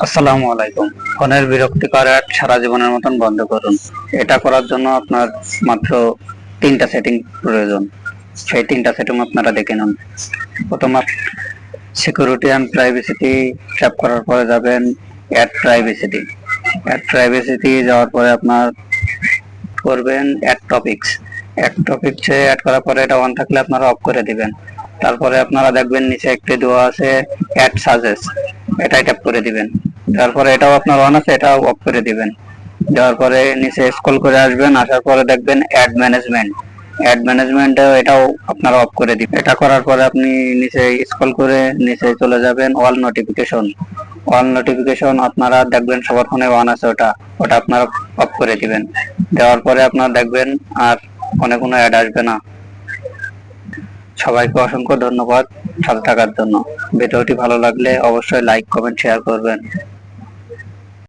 আসসালামু আলাইকুম। ফোনের বিরক্তিকর অ্যাড সারা জীবনের মতন বন্ধ করুন। এটা করার জন্য আপনার মাত্র তিনটা সেটিং প্রয়োজন। সেই তিনটা সেটিং আপনারা দেখে নিন। প্রথম সিকিউরিটি অ্যান্ড প্রাইভেসিটি ট্যাপ করার পরে যাবেন অ্যাড প্রাইভেসিটি অ্যাড প্রাইভেসিটি যাওয়ার পরে আপনার করবেন অ্যাড টপিকস অ্যাড টপিকসে অ্যাড করার পরে এটা অন থাকলে আপনারা অফ করে দিবেন। তারপরে আপনারা দেখবেন নিচে একটি দেওয়া আছে অ্যাড সাজেস এটা ট্যাপ করে দিবেন। তারপরে এটাও আপনার অন আছে, এটাও অফ করে দিবেন। দেওয়ার পরে নিচে স্ক্রল করে আসবেন, আসার পরে দেখবেন অ্যাড ম্যানেজমেন্ট অ্যাড ম্যানেজমেন্ট এটাও আপনারা অফ করে দিবেন। এটা করার পরে আপনি নিচে স্ক্রল করে নিচে চলে যাবেন অল নোটিফিকেশন অল নোটিফিকেশন আপনারা দেখবেন সবার ফোনে অন আছে ওটা। ওটা আপনারা অফ করে দিবেন। দেওয়ার পরে আপনারা দেখবেন আর ফোনে কোনো অ্যাড আসবে না। সবাইকে অসংখ্য ধন্যবাদ সাথে থাকার জন্য। ভিডিওটি ভালো লাগলে অবশ্যই লাইক কমেন্ট শেয়ার করবেন।